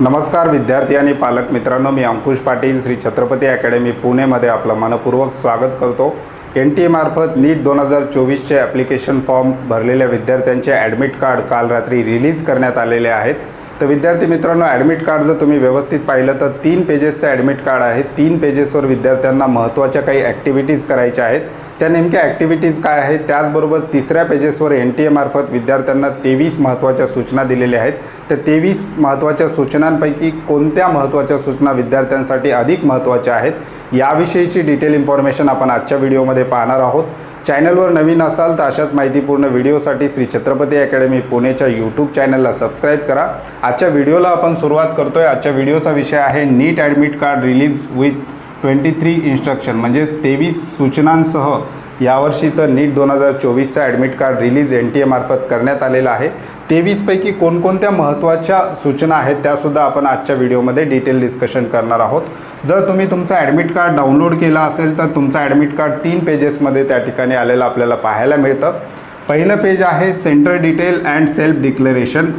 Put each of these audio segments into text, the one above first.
नमस्कार विद्यार्थी आणि पालक मित्रांनो मी अंकुश पाटील श्री छत्रपती अकॅडमी पुणेमध्ये आपलं मनपूर्वक स्वागत करतो. एन टी एमार्फत नीट दोन हजार चोवीसचे ॲप्लिकेशन फॉर्म भरलेल्या विद्यार्थ्यांचे ॲडमिट कार्ड काल रात्री रिलीज करण्यात आलेले आहेत. तर विद्यार्थी मित्रांनो ॲडमिट कार्ड जर तुम्ही व्यवस्थित पाहिलं तर तीन पेजेसचं ॲडमिट कार्ड आहे तीन पेजेसवर विद्यार्थ्यांना महत्त्वाच्या काही ॲक्टिव्हिटीज करायच्या आहेत. त्या नेमक्या ॲक्टिव्हिटीज काय आहेत? त्याचबरोबर तिसऱ्या पेजेसवर एन टी एमार्फत विद्यार्थ्यांना तेवीस महत्त्वाच्या सूचना दिलेल्या आहेत. तर तेवीस महत्त्वाच्या सूचनांपैकी कोणत्या महत्त्वाच्या सूचना विद्यार्थ्यांसाठी अधिक महत्त्वाच्या आहेत? याविषयीची डिटेल इन्फॉर्मेशन आपण आजच्या व्हिडिओमध्ये पाहणार आहोत. चॅनलवर नवीन असाल तर अशाच माहितीपूर्ण व्हिडिओसाठी श्री छत्रपती अकॅडमी पुणेच्या यूट्यूब चॅनलला सबस्क्राईब करा. आजच्या व्हिडिओला आपण सुरुवात करतो आहे आजच्या व्हिडिओचा विषय आहे NEET admit card release with twenty three instruction म्हणजे तेवीस सूचनांसह यावर्षीचं नीट दोन हजार चोवीसचं admit card release N T एमार्फत करण्यात आलेलं आहे. तेवीसपैकी कोणकोणत्या महत्त्वाच्या सूचना आहेत त्यासुद्धा आपण आजच्या व्हिडिओमध्ये डिटेल डिस्कशन करणार आहोत. जर तुम्ही तुमचं ॲडमिट कार्ड डाउनलोड केलं असेल तर तुमचं ॲडमिट कार्ड तीन पेजेसमध्ये त्या ठिकाणी आलेलं आपल्याला पाहायला मिळतं. पहिलं पेज आहे centre detail and self declaration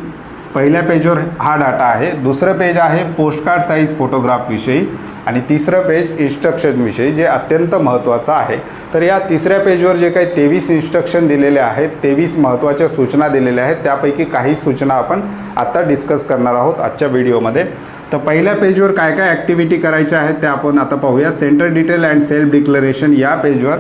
पहिल्या पेजवर हा डाटा आहे. दुसरं पेज आहे पोस्टकार्ड साईज फोटोग्राफविषयी आणि तिसरं पेज इन्स्ट्रक्शनविषयी जे अत्यंत महत्त्वाचं आहे. तर या तिसऱ्या पेजवर जे काही तेवीस इन्स्ट्रक्शन दिलेले आहेत तेवीस महत्त्वाच्या सूचना दिलेल्या आहेत त्यापैकी काही सूचना आपण आत्ता डिस्कस करणार आहोत आजच्या व्हिडिओमध्ये तर पहिल्या पेजवर काय काय ॲक्टिव्हिटी करायच्या आहेत त्या आपण आता पाहूया. Centre detail and self declaration या पेजवर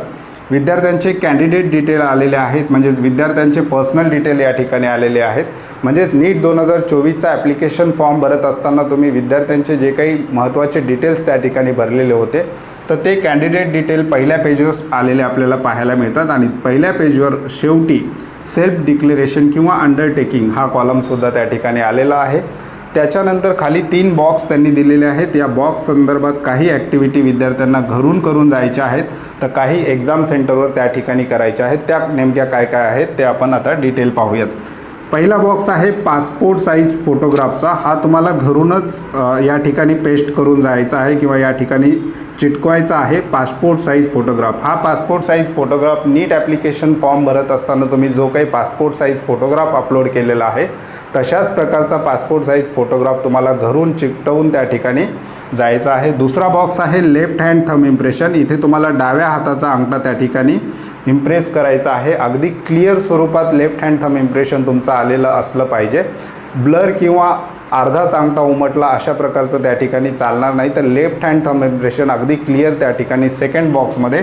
विद्यार्थ्यांचे कॅन्डिडेट डिटेल आलेले आहेत. म्हणजेच विद्यार्थ्यांचे पर्सनल डिटेल या ठिकाणी आलेले आहेत. म्हणजेच नीट दोन हजार चोवीसचा ॲप्लिकेशन फॉर्म भरत असताना तुम्ही विद्यार्थ्यांचे जे काही महत्त्वाचे डिटेल्स त्या ठिकाणी भरलेले होते तर ते कॅन्डिडेट डिटेल पहिल्या पेजवर आलेले आपल्याला पाहायला मिळतात. आणि पहिल्या पेजवर शेवटी सेल्फ डिक्लेरेशन किंवा अंडरटेकिंग हा कॉलमसुद्धा त्या ठिकाणी आलेला आहे. त्याच्यानंतर खाली तीन बॉक्स त्यांनी दिलेले आहेत. या बॉक्स संदर्भात काही ॲक्टिव्हिटी विद्यार्थ्यांना घरून करून जायच्या आहेत. तर काही एक्झाम सेंटरवर त्या ठिकाणी करायच्या आहेत. त्या नेमक्या काय काय आहेत ते आपण आता डिटेल पाहूयात. पहिला बॉक्स आहे पासपोर्ट साईज फोटोग्राफचा हा तुम्हाला घरूनच या ठिकाणी पेस्ट करून जायचा आहे किंवा या ठिकाणी चिटकवायचा आहे. पासपोर्ट साईज फोटोग्राफ हा पासपोर्ट साईज फोटोग्राफ नीट ॲप्लिकेशन फॉर्म भरत असताना तुम्ही जो काही पासपोर्ट साईज फोटोग्राफ अपलोड केलेला आहे तशाच प्रकारचा पासपोर्ट साईज फोटोग्राफ तुम्हाला घरून चिकटवून त्या ठिकाणी जायचा आहे. दुसरा बॉक्स आहे लेफ्ट हँड थम इम्प्रेशन इथे तुम्हाला डाव्या हाताचा अंगठा त्या ठिकाणी इम्प्रेस करायचा आहे. अगदी क्लिअर स्वरूपात लेफ्ट हँड थम इम्प्रेशन तुमचं आलेलं असलं पाहिजे. ब्लर किंवा अर्धा चांगटा उमटला अशा प्रकारचं त्या ठिकाणी चालणार नाही. तर लेफ्ट हँड थम इम्प्रेशन अगदी क्लिअर त्या ठिकाणी सेकंड बॉक्समध्ये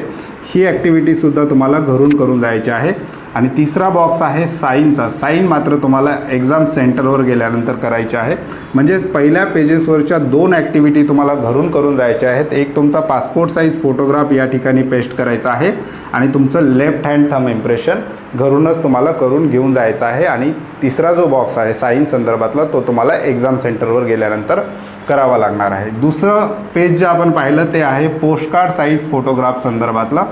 ही ॲक्टिव्हिटीसुद्धा तुम्हाला घरून करून जायची आहे. आणि तिसरा बॉक्स आहे साईनचा. साईन मात्र तुम्हाला एक्झाम सेंटरवर गेल्यानंतर करायचे आहे. म्हणजे पहिल्या पेजेसवरच्या दोन ॲक्टिव्हिटी तुम्हाला घरून करून जायच्या आहेत. एक तुमचा पासपोर्ट साईज फोटोग्राफ या ठिकाणी पेस्ट करायचा आहे. आणि तुमचं लेफ्ट हँड थम इम्प्रेशन घरूनच तुम्हाला करून घेऊन जायचं आहे. आणि तिसरा जो बॉक्स आहे साईन संदर्भातला तो तुम्हाला एक्झाम सेंटरवर गेल्यानंतर करावा लागणार आहे. दुसरं पेज जे आपण पाहिलं ते आहे पोस्टकार्ड साईज फोटोग्राफ संदर्भातला.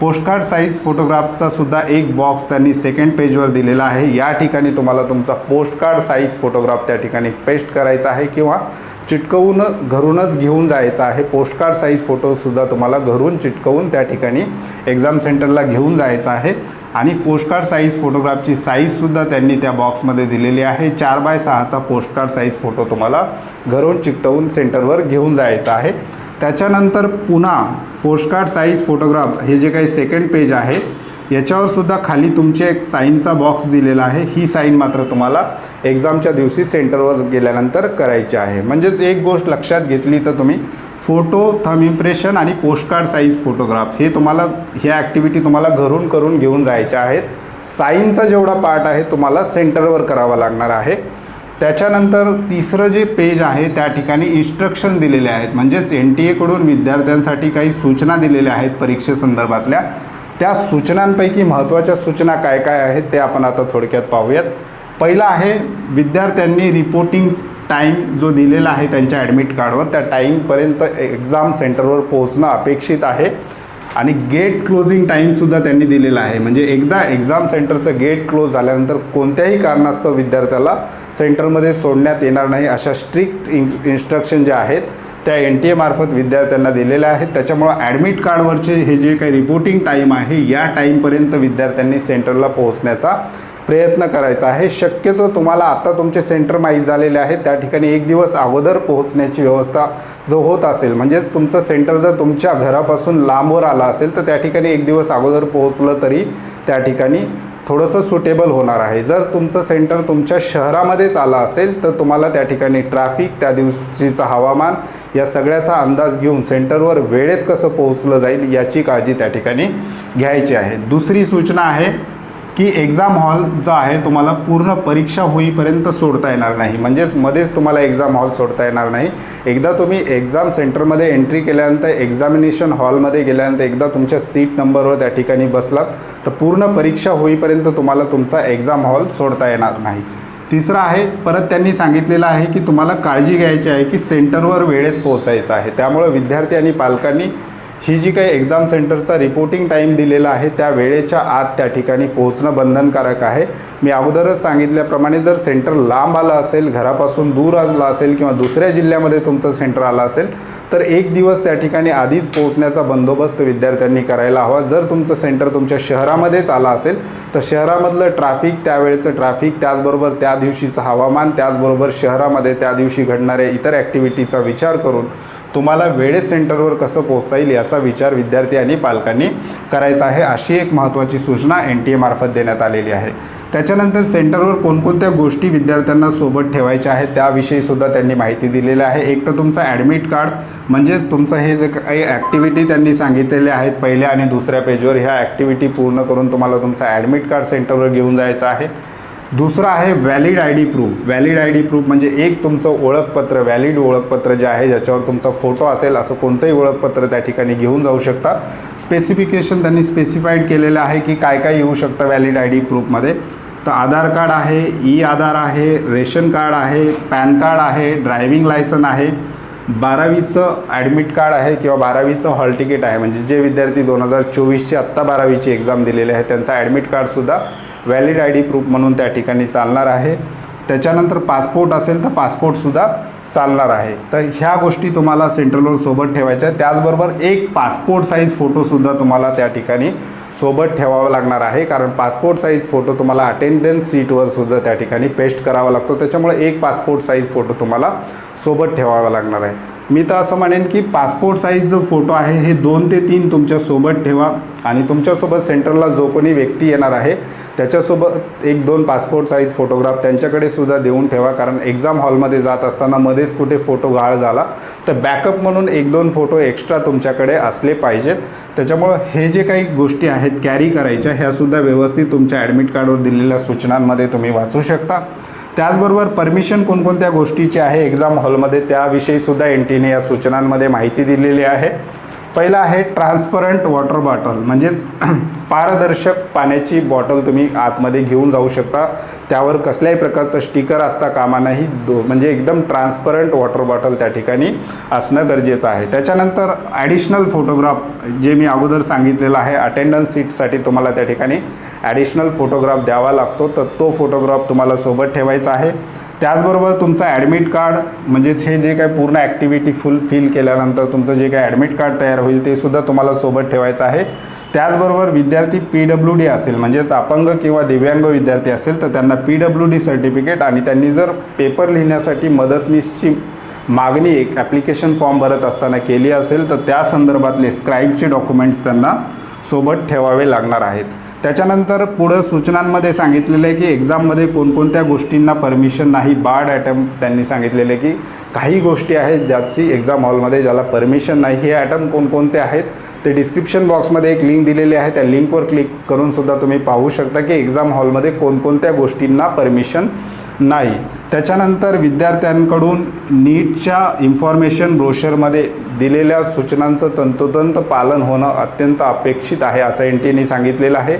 पोस्टकार्ड साईज फोटोग्राफचा सुद्धा एक बॉक्स त्यांनी सेकंड पेजवर दिलेला आहे. या ठिकाणी तुम्हाला तुमचा पोस्टकार्ड साईज फोटोग्राफ त्या ठिकाणी पेस्ट करायचा आहे किंवा चिटकवून घरूनच घेऊन जायचा आहे. पोस्टकार्ड साईज फोटोसुद्धा तुम्हाला घरून चिटकवून त्या ठिकाणी एक्झाम सेंटरला घेऊन जायचं आहे. आणि पोस्टकार्ड साईज फोटोग्राफची साईजसुद्धा त्यांनी त्या बॉक्समध्ये दिलेली आहे. चार बाय सहाचा पोस्टकार्ड साईज फोटो तुम्हाला घरून चिकटवून सेंटरवर घेऊन जायचा आहे. त्याच्यानंतर पुन्हा पोस्टकार्ड साईज फोटोग्राफ हे जे काही सेकंड पेज आहे याच्यावर सुद्धा खाली तुमचे एक साईनचा बॉक्स दिलेला आहे. ही साईन मात्र तुम्हाला एक्झामच्या दिवशी सेंटरवर गेल्यानंतर करायची आहे. म्हणजेच एक गोष्ट लक्षात घेतली तर तुम्ही फोटो थम इम्प्रेशन आणि पोस्टकार्ड साईज फोटोग्राफ हे तुम्हाला ह्या ॲक्टिव्हिटी तुम्हाला घरून करून घेऊन जायच्या आहेत. साईनचा जेवढा पार्ट आहे तुम्हाला सेंटरवर करावा लागणार आहे. त्याच्यानंतर तिसरं जे पेज आहे त्या ठिकाणी इन्स्ट्रक्शन दिलेले आहेत. म्हणजेच एन टी एकडून विद्यार्थ्यांसाठी काही सूचना दिलेल्या आहेत परीक्षेसंदर्भातल्या त्या सूचनांपैकी महत्त्वाच्या सूचना काय काय आहेत ते आपण आता थोडक्यात पाहूयात. पहिला आहे विद्यार्थ्यांनी रिपोर्टिंग टाईम जो दिलेला आहे त्यांच्या ॲडमिट कार्डवर त्या टाईमपर्यंत एक्झाम सेंटरवर पोहोचणं अपेक्षित आहे. आणि गेट क्लोजिंग टाईमसुद्धा त्यांनी दिलेला आहे. म्हणजे एकदा एक्झाम सेंटरचं गेट क्लोज झाल्यानंतर कोणत्याही कारणास्तव विद्यार्थ्याला सेंटरमध्ये सोडण्यात येणार नाही अशा स्ट्रिक्ट इन इन्स्ट्रक्शन ज्या आहेत त्या एन टी एमार्फत विद्यार्थ्यांना दिलेल्या आहेत. त्याच्यामुळं ॲडमिट कार्डवरचे हे जे काही रिपोर्टिंग टाईम आहे या टाईमपर्यंत विद्यार्थ्यांनी सेंटरला पोहोचण्याचा प्रयत्न करायचा आहे. शक्यतो तुम्हाला आता तुमचे सेंटर माहीत झालेले आहे त्या ठिकाणी एक दिवस अगोदर पोहोचण्याची व्यवस्था जो होत असेल म्हणजेच तुमचं सेंटर जर तुमच्या घरापासून लांबवर आला असेल तर त्या ठिकाणी एक दिवस अगोदर पोहोचलं तरी त्या ठिकाणी थोडंसं सुटेबल होणार आहे. जर तुमचं सेंटर तुमच्या शहरामध्येच आलं असेल तर तुम्हाला त्या ठिकाणी ट्रॅफिक त्या दिवशीचं हवामान या सगळ्याचा अंदाज घेऊन सेंटरवर वेळेत कसं पोहोचलं जाईल याची काळजी त्या ठिकाणी घ्यायची आहे. दुसरी सूचना आहे की एक्झाम हॉल जो आहे तुम्हाला पूर्ण परीक्षा होईपर्यंत सोडता येणार नाही. म्हणजेच मध्येच तुम्हाला एक्झाम हॉल सोडता येणार नाही. एकदा तुम्ही एक्झाम सेंटरमध्ये एंट्री केल्यानंतर एक्झामिनेशन हॉलमध्ये गेल्यानंतर एकदा तुमच्या सीट नंबरवर त्या ठिकाणी बसलात तर पूर्ण परीक्षा होईपर्यंत तुम्हाला तुमचा एक्झाम हॉल सोडता येणार नाही. तिसरं आहे परत त्यांनी सांगितलेलं आहे की तुम्हाला काळजी घ्यायची आहे की सेंटरवर वेळेत पोहोचायचं आहे. त्यामुळं विद्यार्थी आणि पालकांनी ही जी काही एक्झाम सेंटरचा रिपोर्टिंग टाईम दिलेला आहे त्या वेळेच्या आत त्या ठिकाणी पोहोचणं बंधनकारक आहे. मी अगोदरच सांगितल्याप्रमाणे जर सेंटर लांब आलं असेल घरापासून दूर आलं असेल किंवा दुसऱ्या जिल्ह्यामध्ये तुमचं सेंटर आलं असेल तर एक दिवस त्या ठिकाणी आधीच पोहोचण्याचा बंदोबस्त विद्यार्थ्यांनी करायला हवा. जर तुमचं सेंटर तुमच्या शहरामध्येच आलं असेल तर शहरामधलं ट्रॅफिक त्यावेळेचं ट्रॅफिक त्याचबरोबर त्या दिवशीचं हवामान त्याचबरोबर शहरामध्ये त्या दिवशी घडणाऱ्या इतर ॲक्टिव्हिटीचा विचार करून तुम्हाला वेळेत सेंटरवर कसं पोहोचता येईल याचा विचार विद्यार्थी आणि पालकांनी करायचा आहे अशी एक महत्त्वाची सूचना एन टी एमार्फत देण्यात आलेली आहे. त्याच्यानंतर सेंटरवर कोणकोणत्या गोष्टी विद्यार्थ्यांना सोबत ठेवायच्या आहेत त्याविषयीसुद्धा त्यांनी माहिती दिलेली आहे. एक तर तुमचं ॲडमिट कार्ड म्हणजेच तुमचं हे जे काही ॲक्टिव्हिटी त्यांनी सांगितलेले आहेत पहिल्या आणि दुसऱ्या पेजवर ह्या ॲक्टिव्हिटी पूर्ण करून तुम्हाला तुमचं ॲडमिट कार्ड सेंटरवर घेऊन जायचं आहे. दुसरं आहे valid I D proof valid I D proof म्हणजे एक तुमचं ओळखपत्र व्हॅलिड ओळखपत्र जे आहे ज्याच्यावर तुमचा फोटो असेल असं कोणतंही ओळखपत्र त्या ठिकाणी घेऊन जाऊ शकता स्पेसिफिकेशन त्यांनी स्पेसिफाईड केलेलं आहे की काय काय येऊ शकतं व्हॅलिड आय डी प्रूफमध्ये तर आधार कार्ड आहे ई आधार आहे रेशन कार्ड आहे पॅन कार्ड आहे ड्रायव्हिंग लायसन आहे. बारावीचं ॲडमिट कार्ड आहे किंवा बारावीचं हॉल तिकीट आहे. म्हणजे जे विद्यार्थी दोन हजार चोवीसची आत्ता बारावीची एक्झाम दिलेले आहे त्यांचा ॲडमिट कार्डसुद्धा व्हॅलिड आय डी प्रूफ म्हणून त्या ठिकाणी चालणार आहे. त्याच्यानंतर पासपोर्ट असेल तर पासपोर्टसुद्धा चालणार आहे. तर ह्या गोष्टी तुम्हाला सेंट्रलवर सोबत ठेवायच्या त्याचबरोबर एक पासपोर्ट साईज फोटोसुद्धा तुम्हाला त्या ठिकाणी सोबत ठेवावा लागणार आहे. कारण पासपोर्ट साईज फोटो तुम्हाला अटेंडन्स सीटवर सुद्धा त्या ठिकाणी पेस्ट करावा लागतो. त्याच्यामुळे एक पासपोर्ट साईज फोटो तुम्हाला सोबत ठेवावा लागणार आहे. मी तर असं म्हणेन की पासपोर्ट साईज जो फोटो आहे हे दोन ते तीन तुमच्यासोबत ठेवा. आणि तुमच्यासोबत सेंटरला जो कोणी व्यक्ती येणार आहे त्याच्यासोबत एक दोन पासपोर्ट साईज फोटोग्राफ त्यांच्याकडे सुद्धा देऊन ठेवा. कारण एक्झाम हॉलमध्ये जात असताना मध्येच कुठे फोटो गाळ झाला तर बॅकअप म्हणून एक दोन फोटो एक्स्ट्रा तुमच्याकडे असले पाहिजेत. त्याच्यामुळं हे जे काही गोष्टी आहेत कॅरी करायच्या ह्यासुद्धा व्यवस्थित तुमच्या ॲडमिट कार्डवर दिलेल्या सूचनांमध्ये तुम्ही वाचू शकता. त्याचबरोबर परमिशन कोणकोणत्या गोष्टीची आहे? एक्झाम हॉलमध्ये त्याविषयीसुद्धा एन टीने या सूचनांमध्ये माहिती दिलेली आहे. पहिलं आहे ट्रान्सपरंट वॉटर बॉटल म्हणजेच पारदर्शक पाण्याची बॉटल तुम्ही आतमध्ये घेऊन जाऊ शकता. त्यावर कसल्याही प्रकारचं स्टिकर असता कामा नाही. दो म्हणजे एकदम ट्रान्सपरंट वॉटर बॉटल त्या ठिकाणी असणं गरजेचं आहे. त्याच्यानंतर ॲडिशनल फोटोग्राफ जे मी अगोदर सांगितलेलं आहे अटेंडन्स सीटसाठी तुम्हाला त्या ठिकाणी ॲडिशनल फोटोग्राफ द्यावा लागतो तर तो फोटोग्राफ तुम्हाला सोबत ठेवायचा आहे. त्याचबरोबर तुमचं ॲडमिट कार्ड म्हणजेच हे जे काही पूर्ण ॲक्टिव्हिटी फुल फिल केल्यानंतर तुमचं जे काही ॲडमिट कार्ड तयार होईल ते सुद्धा तुम्हाला सोबत ठेवायचं आहे. त्याचबरोबर विद्यार्थी पी डब्ल्यू डी असेल म्हणजेच अपंग किंवा दिव्यांग विद्यार्थी असेल तर त्यांना पी डब्ल्यू डी सर्टिफिकेट आणि त्यांनी जर पेपर लिहिण्यासाठी मदतनीसची मागणी एक ॲप्लिकेशन फॉर्म भरत असताना केली असेल तर त्या संदर्भातले स्क्राईबचे डॉक्युमेंट्स त्यांना सोबत ठेवावे लागणार आहेत. त्याच्यानंतर पुढं सूचनांमध्ये सांगितलेलं आहे की एक्झाममध्ये कोणकोणत्या गोष्टींना परमिशन नाही बार्ड ॲटम त्यांनी सांगितलेलं आहे की काही गोष्टी आहेत ज्याची एक्झाम हॉलमध्ये ज्याला परमिशन नाही हे ॲटम कोणकोणते आहेत ते डिस्क्रिप्शन बॉक्समध्ये एक लिंक दिलेली आहे त्या लिंकवर क्लिक करूनसुद्धा तुम्ही पाहू शकता की एक्झाम हॉलमध्ये कोणकोणत्या गोष्टींना परमिशन नाही. त्याच्यानंतर विद्यार्थ्यांकडून नीटच्या इन्फॉर्मेशन ब्रोशरमध्ये दिलेल्या सूचनांचं तंतोतंत पालन होणं अत्यंत अपेक्षित आहे असं एन टीने सांगितलेलं आहे.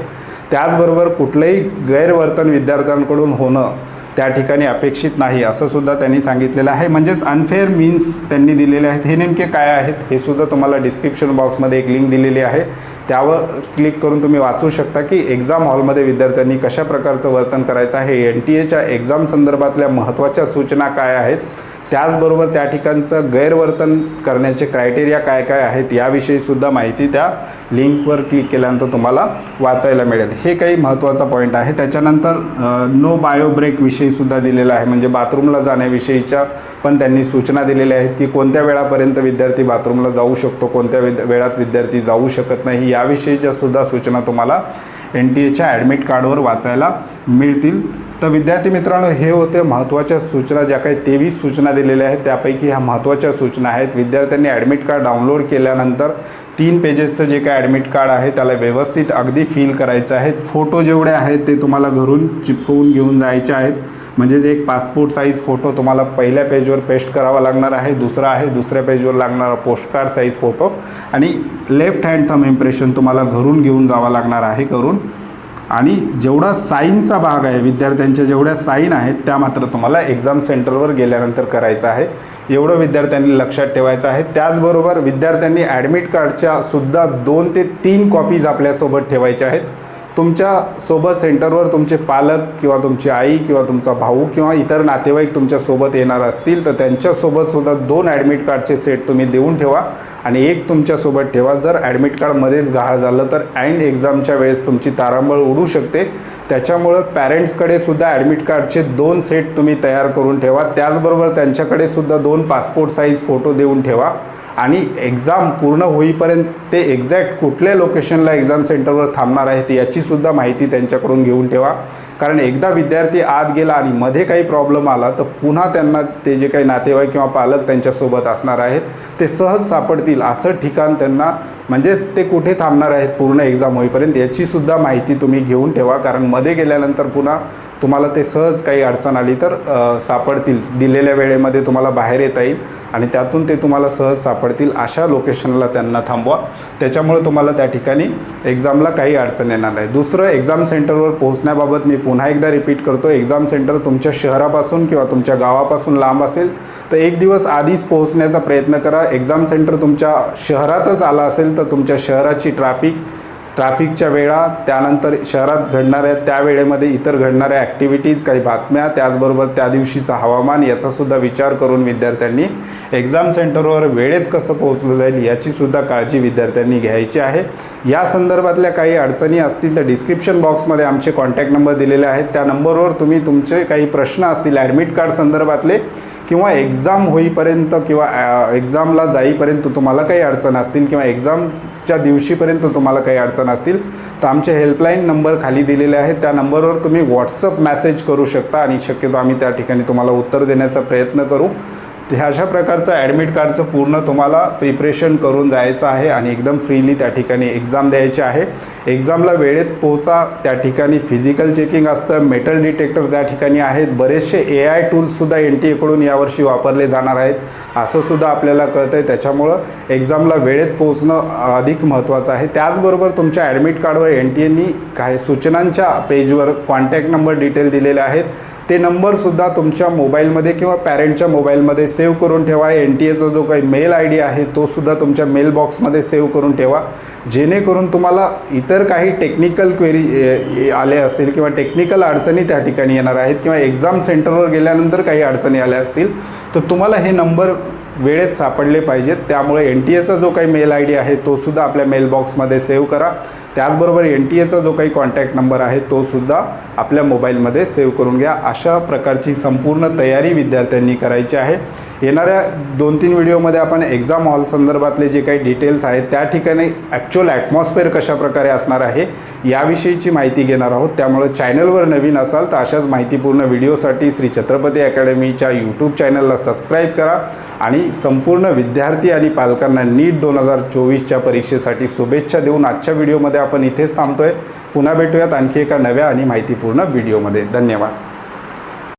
त्याचबरोबर कुठलंही गैरवर्तन विद्यार्थ्यांकडून होणं त्या ठिकाणी अपेक्षित नाही असं सुद्धा त्यांनी सांगितलेलं आहे. म्हणजेच अनफेअर मीन्स त्यांनी दिलेले आहेत. हे नेमके काय आहेत हे सुद्धा तुम्हाला डिस्क्रिप्शन बॉक्समध्ये एक लिंक दिलेली आहे. त्यावर क्लिक करून तुम्ही वाचू शकता की एक्झाम हॉलमध्ये विद्यार्थ्यांनी कशा प्रकारचं वर्तन करायचं आहे एन टी एच्या एक्झाम संदर्भातल्या महत्त्वाच्या सूचना काय आहेत त्याचबरोबर त्या ठिकाणचं गैरवर्तन करण्याचे क्रायटेरिया काय काय आहेत याविषयीसुद्धा माहिती त्या लिंकवर क्लिक केल्यानंतर तुम्हाला वाचायला मिळेल. हे काही महत्त्वाचा पॉईंट आहे. त्याच्यानंतर नो बायो ब्रेकविषयीसुद्धा दिलेला आहे. म्हणजे बाथरूमला जाण्याविषयीच्या पण त्यांनी सूचना दिलेल्या आहेत की कोणत्या वेळापर्यंत विद्यार्थी बाथरूमला जाऊ शकतो कोणत्या विद वेळात विद्यार्थी जाऊ शकत नाही याविषयीच्या सुद्धा सूचना तुम्हाला एन टी एच्या ॲडमिट कार्डवर वाचायला मिळतील. तर विद्यार्थी मित्रांनो हे होते महत्त्वाच्या सूचना ज्या काही तेवीस सूचना दिलेल्या आहेत त्यापैकी ह्या महत्त्वाच्या सूचना आहेत. विद्यार्थ्यांनी ॲडमिट कार्ड डाउनलोड केल्यानंतर तीन पेजेसचं जे काय ॲडमिट कार्ड आहे त्याला व्यवस्थित अगदी फील करायचं आहे. फोटो जेवढे आहेत ते तुम्हाला घरून चिपकवून घेऊन जायचे आहेत. म्हणजे जे एक पासपोर्ट साईज फोटो तुम्हाला पहिल्या पेजवर पेस्ट करावा लागणार आहे दुसरा आहे दुसऱ्या पेजवर लागणारा पोस्टकार्ड साईज फोटो आणि लेफ्ट हँड थम इम्प्रेशन तुम्हाला घरून घेऊन जावा लागणार आहे करून. आणि जेवढा साईनचा भाग आहे विद्यार्थ्यांच्या जेवढ्या साईन आहेत त्या मात्र तुम्हाला एक्झाम सेंटरवर गेल्यानंतर करायचं आहे. एवढं विद्यार्थ्यांनी लक्षात ठेवायचं आहे. त्याचबरोबर विद्यार्थ्यांनी ॲडमिट कार्डच्या सुद्धा दोन ते तीन कॉपीज आपल्यासोबत ठेवायच्या आहेत. तुमच्यासोबत सेंटरवर तुमचे पालक किंवा तुमची आई किंवा तुमचा भाऊ किंवा इतर नातेवाईक तुमच्यासोबत येणार असतील तर त्यांच्यासोबतसुद्धा दोन ॲडमिट कार्डचे सेट तुम्ही देऊन ठेवा आणि एक तुमच्यासोबत ठेवा. जर ॲडमिट कार्डमध्येच गहाळ झालं तर अँड एक्झामच्या वेळेस तुमची तारांबळ उडू शकते. त्याच्यामुळं पॅरेंट्सकडे सुद्धा ॲडमिट कार्डचे दोन सेट तुम्ही तयार करून ठेवा. त्याचबरोबर त्यांच्याकडे सुद्धा दोन पासपोर्ट साईज फोटो देऊन ठेवा. आणि एक्झाम पूर्ण होईपर्यंत ते एक्झॅक्ट कुठल्या लोकेशनला एक्झाम सेंटरवर थांबणार आहेत याचीसुद्धा माहिती त्यांच्याकडून घेऊन ठेवा. कारण एकदा विद्यार्थी आत गेला आणि मध्ये काही प्रॉब्लेम आला तर पुन्हा त्यांना ते जे काही नातेवाईक किंवा पालक त्यांच्यासोबत असणार आहेत ते सहज सापडतील. असं ठिकाण त्यांना म्हणजेच ते कुठे थांबणार आहेत पूर्ण एक्झाम होईपर्यंत याचीसुद्धा माहिती तुम्ही घेऊन ठेवा. कारण मध्ये गेल्यानंतर पुन्हा तुम्हाला ते सहज काही अडचण आली तर सापडतील. दिलेल्या वेळेमध्ये तुम्हाला बाहेर येता येईल आणि त्यातून ते तुम्हाला सहज सापडतील. अशा लोकेशनला त्यांना थांबवा. त्याच्यामुळे तुम्हाला त्या ठिकाणी एक्झामला काही अडचण येणार नाही. दुसरं एक्झाम सेंटरवर पोहोचण्याबाबत मी पुन्हा एकदा रिपीट करतो एक्झाम सेंटर तुमच्या शहरापासून किंवा तुमच्या गावापासून लांब असेल तर एक दिवस आधीच पोहोचण्याचा प्रयत्न करा. एक्झाम सेंटर तुमच्या शहरातच आला असेल तर तुमच्या शहराची ट्रॅफिक ट्रॅफिकच्या वेळा त्यानंतर शहरात घडणाऱ्या त्या वेळेमध्ये इतर घडणाऱ्या ॲक्टिव्हिटीज काही बातम्या त्याचबरोबर त्या दिवशीचं हवामान याचासुद्धा विचार करून विद्यार्थ्यांनी एक्झाम सेंटरवर वेळेत कसं पोहोचलं जाईल याचीसुद्धा काळजी विद्यार्थ्यांनी घ्यायची आहे. या संदर्भातल्या काही अडचणी असतील तर डिस्क्रिप्शन बॉक्समध्ये आमचे कॉन्टॅक्ट नंबर दिलेले आहेत. त्या नंबरवर तुम्ही तुमचे काही प्रश्न असतील ॲडमिट कार्ड संदर्भातले किंवा एक्झाम होईपर्यंत किंवा एक्झामला जाईपर्यंत तुम्हाला काही अडचण असतील किंवा एक्झाम च्या दिवशीपर्यंत तुम्हाला काही अडचण असतील तर आमचे हेल्पलाईन नंबर खाली दिलेले आहेत. त्या नंबरवर तुम्ही व्हॉट्सअप मेसेज करू शकता आणि शक्यतो आम्ही त्या ठिकाणी तुम्हाला उत्तर देण्याचा प्रयत्न करू. ह्या अशा प्रकारचं ॲडमिट कार्डचं पूर्ण तुम्हाला प्रिपरेशन करून जायचं आहे आणि एकदम फ्रीली त्या ठिकाणी एक्झाम द्यायची आहे. एक्झामला वेळेत पोहोचा त्या ठिकाणी फिजिकल चेकिंग असतं मेटल डिटेक्टर त्या ठिकाणी आहेत. बरेचसे ए आय टूल्ससुद्धा एन टी एकडून यावर्षी वापरले जाणार आहेत. असंसुद्धा आपल्याला कळतं आहे त्याच्यामुळं एक्झामला वेळेत पोहोचणं अधिक महत्त्वाचं आहे. त्याचबरोबर तुमच्या ॲडमिट कार्डवर एन टी एनी काही सूचनांच्या पेजवर कॉन्टॅक्ट नंबर डिटेल दिलेले आहेत. ते नंबरसुद्धा तुमच्या मोबाईलमध्ये किंवा पॅरेंटच्या मोबाईलमध्ये सेव्ह करून ठेवा. एन टी एचा जो काही मेल आय डी आहे तोसुद्धा तुमच्या मेल बॉक्समध्ये सेव्ह करून ठेवा. जेणेकरून तुम्हाला इतर काही टेक्निकल क्वेरी आले असतील किंवा टेक्निकल अडचणी त्या ठिकाणी येणार आहेत किंवा एक्झाम सेंटरवर गेल्यानंतर काही अडचणी आल्या असतील तर तुम्हाला हे नंबर वेळेत सापडले पाहिजेत. त्यामुळे एन टी एचा जो काही मेल आय डी आहे तोसुद्धा आपल्या मेल बॉक्समध्ये सेव्ह करा. त्याचबरोबर एन टी एचा जो काही कॉन्टॅक्ट नंबर आहे तोसुद्धा आपल्या मोबाईलमध्ये सेव्ह करून घ्या. अशा प्रकारची संपूर्ण तयारी विद्यार्थ्यांनी करायची आहे. येणाऱ्या दोन तीन व्हिडिओमध्ये आपण एक्झाम हॉल संदर्भातले जे काही डिटेल्स आहेत त्या ठिकाणी ॲक्च्युअल ॲटमॉस्फिअर कशाप्रकारे असणार आहे याविषयीची माहिती घेणार आहोत. त्यामुळे चॅनलवर नवीन असाल तर अशाच माहितीपूर्ण व्हिडिओसाठी श्री छत्रपती अकॅडमीच्या यूट्यूब चॅनलला सबस्क्राईब करा आणि संपूर्ण विद्यार्थी आणि पालकांना नीट दोन हजार चोवीसच्या परीक्षेसाठी शुभेच्छा देऊन आजच्या व्हिडिओमध्ये आपण इथेच थांबतोय. पुन्हा भेटूयात आणखी एका नव्या आणि माहितीपूर्ण व्हिडिओमध्ये. धन्यवाद.